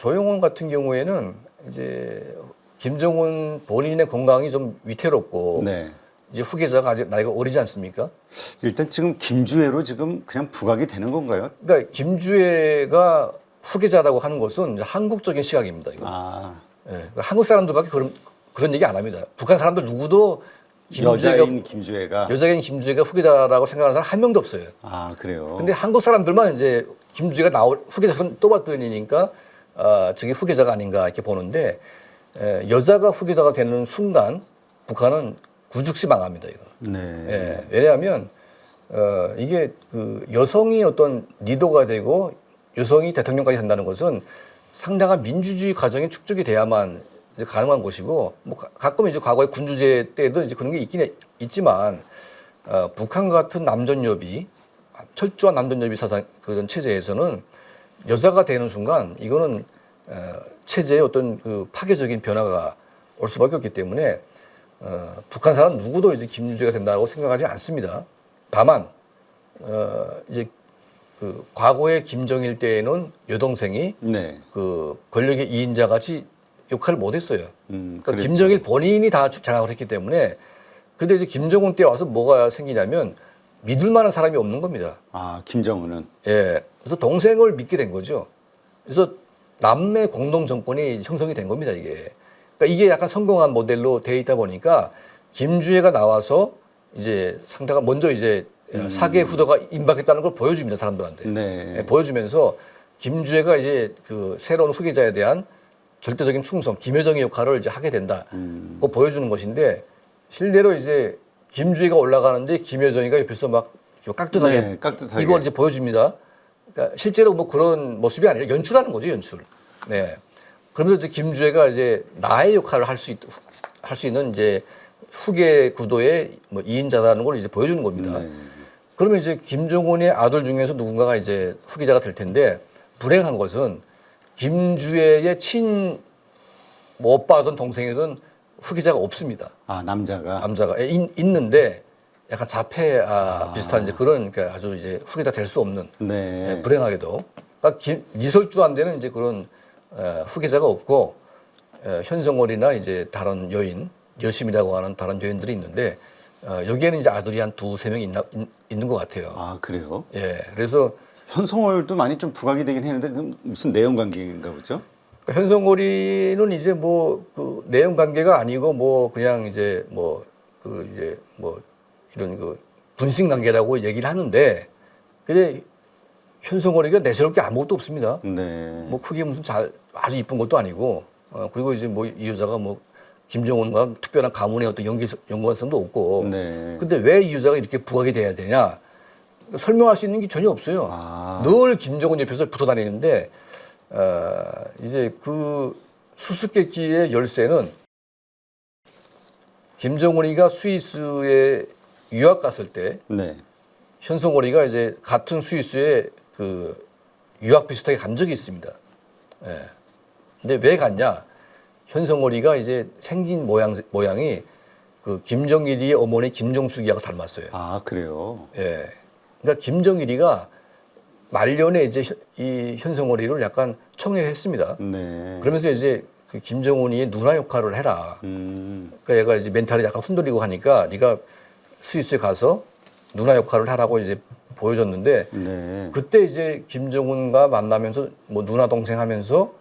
조용원 같은 경우에는 이제 김정은 본인의 건강이 좀 위태롭고 네. 이제 후계자가 아직 나이가 어리지 않습니까? 일단 지금 김주애로 지금 그냥 부각이 되는 건가요? 그러니까 김주애가 후계자라고 하는 것은 한국적인 시각입니다. 이거. 아, 예, 그러니까 한국 사람들밖에 그런 그런 얘기 안 합니다. 북한 사람들 누구도 김주애가 여자인 김주애가 여자인 김주애가 후계자라고 생각하는 사람 한 명도 없어요. 아 그래요. 근데 한국 사람들만 이제 김주애가 나올 후계자 떠받들이니까 아 저게 후계자가 아닌가 이렇게 보는데 에, 여자가 후계자가 되는 순간 북한은 굴죽시 망합니다 이거. 네. 예, 왜냐하면 어, 이게 그 여성이 어떤 리더가 되고 여성이 대통령까지 된다는 것은 상당한 민주주의 과정이 축적이 돼야만 이제 가능한 것이고 뭐 가- 가끔 이제 과거에 군주제 때도 이제 그런 게 있긴 해- 있지만 어, 북한 같은 남전여비 철저한 남전여비 사상 그런 체제에서는 여자가 되는 순간 이거는 어, 체제의 어떤 그 파괴적인 변화가 올 수밖에 없기 때문에 어, 북한 사람 누구도 이제 김주재가 된다고 생각하지 않습니다. 다만 어, 이제 그 과거의 김정일 때에는 여동생이 네. 그 권력의 이인자 같이 역할을 못했어요. 음, 그러니까. 김정일 본인이 다 장악을 했기 때문에 근데 이제 김정은 때 와서 뭐가 생기냐면 믿을 만한 사람이 없는 겁니다. 아 김정은은 예. 그래서 동생을 믿게 된 거죠. 그래서 남매 공동 정권이 형성이 된 겁니다, 이게. 그러니까 이게 약간 성공한 모델로 돼 있다 보니까 김주애가 나와서 이제 상대가 먼저 이제 사계 후보가 임박했다는 걸 보여줍니다, 사람들한테. 네. 예, 보여주면서 김주애가 이제 그 새로운 후계자에 대한 절대적인 충성, 김여정의 역할을 이제 하게 된다. 음, 그거 보여주는 것인데 실제로 이제 김주희가 올라가는데 김여정이가 옆에서 막 깍듯하게 네, 깍듯하게. 이걸 이제 보여줍니다. 그러니까 실제로 뭐 그런 모습이 아니라 연출하는 거죠, 연출. 네. 그러면서 이제 김주혜가 이제 나의 역할을 할수 있, 할수 있는 이제 후계 구도의 뭐 2인자라는 걸 이제 보여주는 겁니다. 네. 그러면 이제 김정은의 아들 중에서 누군가가 이제 후계자가 될 텐데 불행한 것은 김주혜의 친 뭐 오빠든 동생이든 후계자가 없습니다. 아 남자가 남자가 예, 있, 있는데 약간 자폐 아, 아. 비슷한 이제 그런 그러니까 아주 이제 후계자 될 수 없는 네. 예, 불행하게도 그러니까 김, 이설주한테는 이제 그런 에, 후계자가 없고 에, 현성월이나 이제 다른 여인 여심이라고 하는 다른 여인들이 있는데 어, 여기에는 이제 아들이 한 두세 명 있나 있, 있는 것 같아요. 아 그래요. 예, 그래서 현성월도 많이 좀 부각이 되긴 했는데 그 무슨 내용 관계인가 보죠? 그러니까 현성고리는 이제 뭐 그 내용 관계가 아니고 뭐 그냥 이제 뭐 그 이제 뭐 이런 그 분신 관계라고 얘기를 하는데 근데 현성고리가 내세울 게 아무것도 없습니다. 네. 뭐 크게 무슨 잘 아주 이쁜 것도 아니고 어 그리고 이제 뭐 이 여자가 뭐 김정은과 특별한 가문의 어떤 연기 연관성도 없고 네. 근데 왜 이 여자가 이렇게 부각이 돼야 되냐 설명할 수 있는 게 전혀 없어요. 아. 늘 김정은 옆에서 붙어 다니는데 어, 이제 그 수수께끼의 열쇠는 김정은이가 스위스에 유학 갔을 때 네. 현성월이가 이제 같은 스위스에 그 유학 비슷하게 간 적이 있습니다. 예. 근데 왜 갔냐? 현성월이가 이제 생긴 모양 모양이 그 김정일이의 어머니 김정숙이하고 닮았어요. 아 그래요. 예. 그러니까 김정일이가 말년에 이제 현- 이 현성월이를 약간 청해했습니다. 네. 그러면서 이제 그 김정은이의 누나 역할을 해라. 음. 그러니까 얘가 이제 멘탈이 약간 흔들리고 하니까 네가 스위스에 가서 누나 역할을 하라고 이제 보여줬는데 네. 그때 이제 김정은과 만나면서 뭐 누나 동생 하면서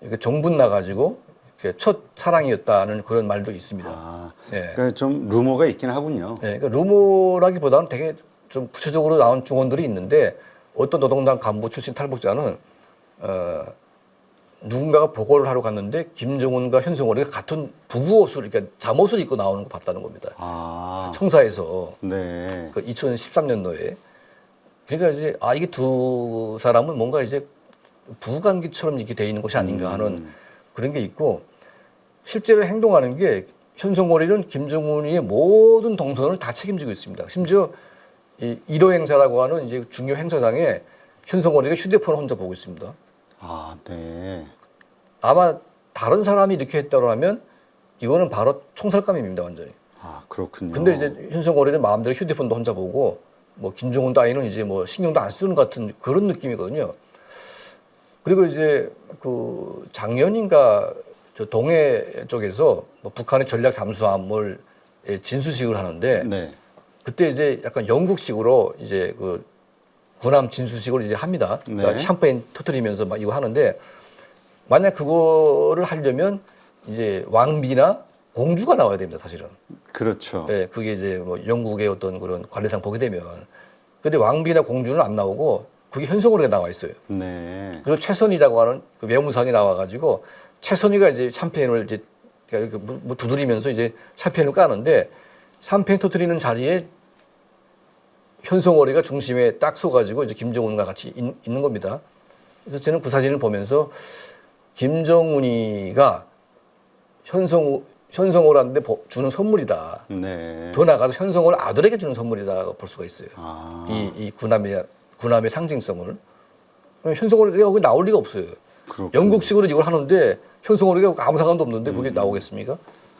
이렇게 정분 나가지고 이렇게 첫 사랑이었다는 그런 말도 있습니다. 아. 예. 그러니까 좀 루머가 있긴 하군요. 예, 그러니까 루머라기보다는 되게 좀 구체적으로 나온 증언들이 있는데 어떤 노동당 간부 출신 탈북자는 어, 누군가가 보고를 하러 갔는데 김정은과 현성월이가 같은 부부 옷을 그러니까 잠옷을 입고 나오는 거 봤다는 겁니다. 아. 청사에서 네. 그 2013년도에 그러니까 이제 아 이게 두 사람은 뭔가 이제 부부관계처럼 이렇게 돼 있는 것이 아닌가 하는 음. 그런 게 있고 실제로 행동하는 게 현성월이는 김정은이의 모든 동선을 다 책임지고 있습니다. 심지어 이 1호 행사라고 하는 이제 중요 행사장에 현성월이가 휴대폰을 혼자 보고 있습니다. 아, 네. 아마 다른 사람이 이렇게 했다고 하면 이거는 바로 총살감입니다, 완전히. 아, 그렇군요. 근데 이제 현성월이는 마음대로 휴대폰도 혼자 보고 뭐 김정은 따위는 이제 뭐 신경도 안 쓰는 것 같은 그런 느낌이거든요. 그리고 이제 그 작년인가 저 동해 쪽에서 뭐 북한의 전략 잠수함을 예, 진수식을 하는데 네. 그때 이제 약간 영국식으로 이제 그 군함 진수식을 이제 합니다. 그러니까 네. 샴페인 터트리면서 막 이거 하는데 만약 그거를 하려면 이제 왕비나 공주가 나와야 됩니다, 사실은. 그렇죠. 예, 그게 이제 뭐 영국의 어떤 그런 관례상 보게 되면. 근데 왕비나 공주는 안 나오고 그게 현성으로 나와 있어요. 네. 그리고 최선이라고 하는 그 외무상이 나와가지고 최선이가 이제 샴페인을 이제 이렇게 뭐- 뭐 두드리면서 이제 샴페인을 까는데 샴페인 터트리는 자리에 현성월이가 중심에 딱 서가지고 이제 김정은과 같이 있, 는 겁니다. 그래서 저는 그 사진을 보면서 김정은이가 현성 현성월한테 주는 선물이다. 네. 더 나아가서 현성월 아들에게 주는 선물이다 볼 수가 있어요. 아. 이, 이 군함의 군함의 상징성을 현성월이가 거기 나올 리가 없어요. 그렇군요. 영국식으로 이걸 하는데 현성월이가 아무 상관도 없는데 그게 나오겠습니까?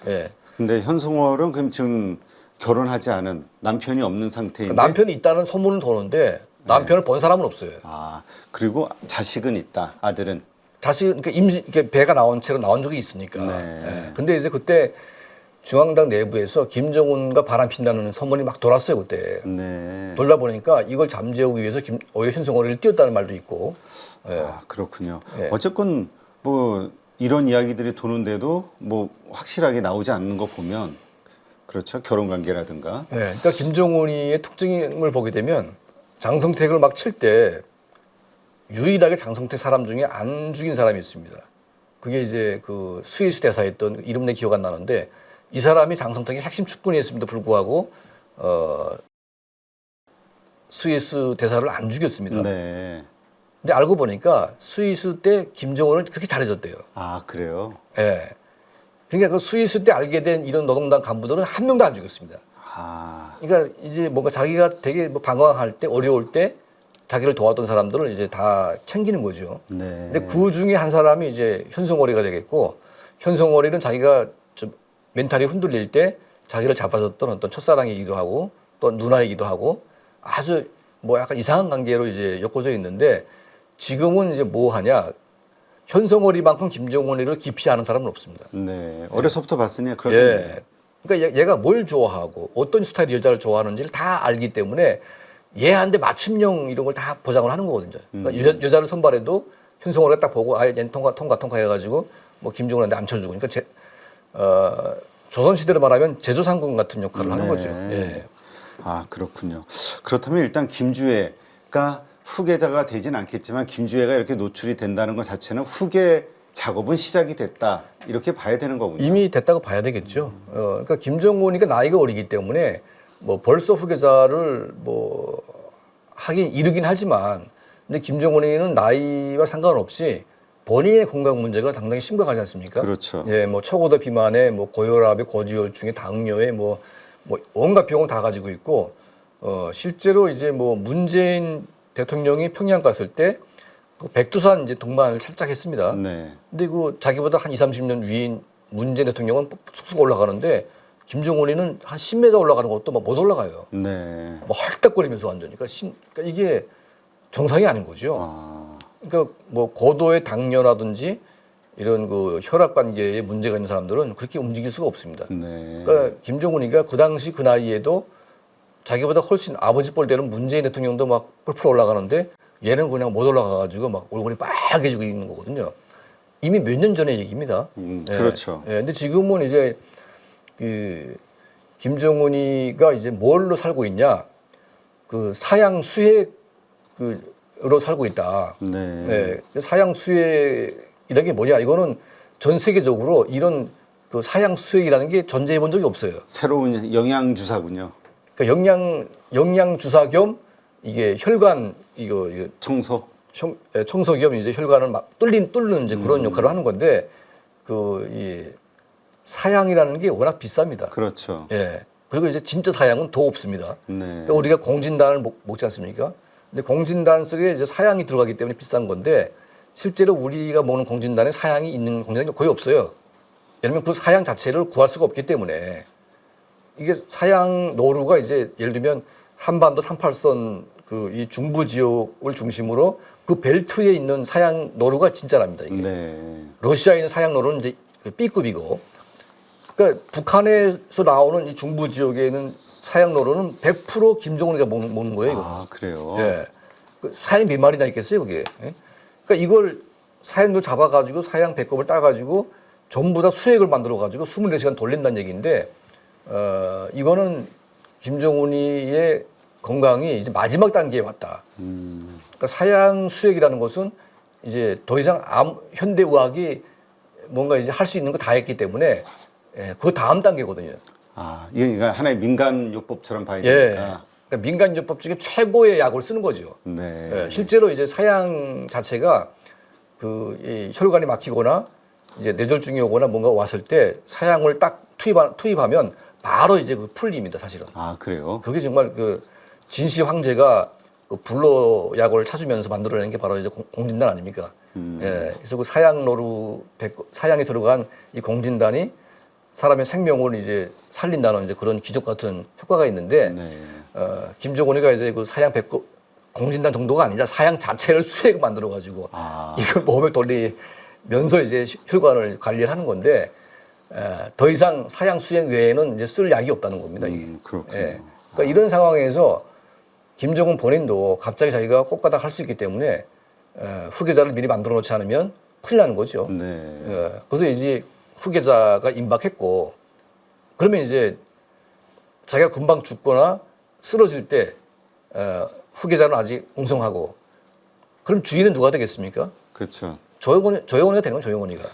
예. 근데 현성월은 그럼 지금 결혼하지 않은 남편이 없는 상태인데 남편이 있다는 소문은 도는데 남편을 본 사람은 없어요. 아 그리고 자식은 있다 아들은 자식 그러니까 임시 이렇게 배가 나온 채로 나온 적이 있으니까. 네. 예. 근데 이제 그때 중앙당 내부에서 김정은과 바람 핀다는 소문이 막 돌았어요 그때. 네. 돌다 보니까 이걸 잠재우기 위해서 김, 오히려 현성월이를 띄웠다는 말도 있고. 예. 아 그렇군요. 예. 어쨌건 뭐 이런 이야기들이 도는데도 뭐 확실하게 나오지 않는 거 보면 그렇죠 결혼 관계라든가 네, 그러니까 김정은이의 특징을 보게 되면 장성택을 막 칠 때 유일하게 장성택 사람 중에 안 죽인 사람이 있습니다. 그게 이제 그 스위스 대사였던 이름 내 기억 안 나는데 이 사람이 장성택의 핵심 축군이었음에도 불구하고 어 스위스 대사를 안 죽였습니다. 네. 근데 알고 보니까 스위스 때 김정은을 그렇게 잘해줬대요. 아 그래요. 예. 그러니까 그 스위스 때 알게 된 이런 노동당 간부들은 한 명도 안 죽였습니다. 아 그러니까 이제 뭔가 자기가 되게 뭐 방황할 때 어려울 때 자기를 도왔던 사람들을 이제 다 챙기는 거죠. 네. 근데 그 중에 한 사람이 이제 현성월이가 되겠고 현성월이는 자기가 좀 멘탈이 흔들릴 때 자기를 잡아줬던 어떤 첫사랑이기도 하고 또 누나이기도 하고 아주 뭐 약간 이상한 관계로 이제 엮어져 있는데 지금은 이제 뭐 하냐 현성월이만큼 김정은이를 깊이 아는 사람은 없습니다. 네. 어려서부터 봤으니 그렇겠네요. 예. 그러니까 얘- 얘가 뭘 좋아하고 어떤 스타일의 여자를 좋아하는지를 다 알기 때문에 얘한테 맞춤형 이런 걸 다 보장을 하는 거거든요. 그러니까 여자, 여자를 선발해도 현성호를 딱 보고 아예 얘는 통과 통과 통과 해가지고 뭐 김종훈한테 앉혀주고 그러니까 제, 어, 조선 시대로 말하면 제조상군 같은 역할을 하는 네. 거죠. 예. 아 그렇군요. 그렇다면 일단 김주애가 후계자가 되진 않겠지만 김주애가 이렇게 노출이 된다는 것 자체는 후계 작업은 시작이 됐다 이렇게 봐야 되는 거군요. 이미 됐다고 봐야 되겠죠. 어, 그러니까 김정은이가 나이가 어리기 때문에 뭐 벌써 후계자를 뭐 하긴 이르긴 하지만 근데 김정은이는 나이와 상관없이 본인의 건강 문제가 당당히 심각하지 않습니까? 그렇죠. 예, 뭐 초고도 비만에 뭐 고혈압에 고지혈증에 당뇨에 뭐, 뭐 온갖 병을 다 가지고 있고 어 실제로 이제 뭐 문재인 대통령이 평양 갔을 때그 백두산 이제 동반을 살짝 했습니다. 네. 근데 그 자기보다 한 2, 30년 위인 문재인 대통령은 쑥쑥 올라가는데 김정은이는 한 10m 올라가는 것도 막 못 올라가요. 네. 뭐 헐떡거리면서 완전히. 그러니까, 심- 그러니까 이게 정상이 아닌 거죠. 아, 그러니까 뭐 고도의 당뇨라든지 이런 그 혈압 관계에 문제가 있는 사람들은 그렇게 움직일 수가 없습니다. 네. 그러니까 김정은이가 그 당시 그 나이에도 자기보다 훨씬 아버지 뻘 되는 문재인 대통령도 막 펄펄 올라가는데 얘는 그냥 못 올라가가지고 막 얼굴이 빨개지고 있는 거거든요. 이미 몇 년 전의 얘기입니다. 음, 예. 그렇죠. 예, 근데 지금은 이제 그 김정은이가 이제 뭘로 살고 있냐? 그 사양 수액 그로 살고 있다. 네. 네, 사양 수액이라는 게 뭐냐? 이거는 전 세계적으로 이런 그 사양 수액이라는 게 존재해 본 적이 없어요. 새로운 영양 주사군요. 그러니까 영양 영양 주사 겸 이게 혈관 이거, 이거 청소. 청, 예, 청소 겸 이제 혈관을 막 뚫린 뚫는 이제 그런 역할을 하는 건데 그 이 사양이라는 게 워낙 비쌉니다. 그렇죠. 예. 그리고 이제 진짜 사양은 더 없습니다. 네. 그러니까 우리가 공진단을 먹, 먹지 않습니까? 근데 공진단 속에 이제 사양이 들어가기 때문에 비싼 건데 실제로 우리가 먹는 공진단에 사양이 있는 공진단이 거의 없어요. 왜냐면 그 사양 자체를 구할 수가 없기 때문에 이게 사양 노루가 이제 예를 들면 한반도 38선 그 이 중부 지역을 중심으로 그 벨트에 있는 사양 노루가 진짜랍니다. 이게. 네. 러시아에 있는 사양 노루는 이제 그 B급이고, 그러니까 북한에서 나오는 이 중부 지역에 있는 사양 노루는 100% 김정은이가 먹는, 먹는 거예요. 이거. 아 그래요. 예. 그 사양 몇 마리나 있겠어요, 그게. 예? 그러니까 이걸 사양도 잡아가지고 사양 배꼽을 따가지고 전부 다 수액을 만들어가지고 24시간 돌린다는 얘기인데, 어, 이거는 김정은이의 건강이 이제 마지막 단계에 왔다. 음, 그러니까 사양 수액이라는 것은 이제 더 이상 암, 현대 의학이 뭔가 이제 할 수 있는 거 다 했기 때문에 예, 그 다음 단계거든요. 아 이게 그러니까 하나의 민간 요법처럼 봐야 예. 되니까. 그러니까 민간 요법 중에 최고의 약을 쓰는 거죠. 네. 예, 실제로 이제 사양 자체가 그 이 혈관이 막히거나 이제 뇌졸중이 오거나 뭔가 왔을 때 사양을 딱 투입하, 투입하면 바로 이제 그 풀립니다, 사실은. 아 그래요. 그게 정말 그 진시 황제가 그 불로 약을 찾으면서 만들어낸 게 바로 이제 공- 공진단 아닙니까? 음. 예, 그래서 그 사양노루 백- 사양에 들어간 이 공진단이 사람의 생명을 이제 살린다는 이제 그런 기적 같은 효과가 있는데 네. 어, 김정은이가 이제 그 사양 백고 공진단 정도가 아니라 사양 자체를 수액 만들어 가지고 아. 이걸 몸에 돌리면서 이제 혈관을 관리를 하는 건데 에, 더 이상 사양 수액 외에는 이제 쓸 약이 없다는 겁니다. 이게. 음, 그렇군요. 예. 그러니까 이런 상황에서 김정은 본인도 갑자기 자기가 꽃가닥 할 수 있기 때문에 에, 후계자를 미리 만들어 놓지 않으면 큰일 나는 거죠. 네. 예. 그래서 이제 후계자가 임박했고 그러면 이제 자기가 금방 죽거나 쓰러질 때 어, 후계자는 아직 웅성하고 그럼 주인은 누가 되겠습니까? 그렇죠. 조영원 조영원이가 되는 거예요, 조영원이가.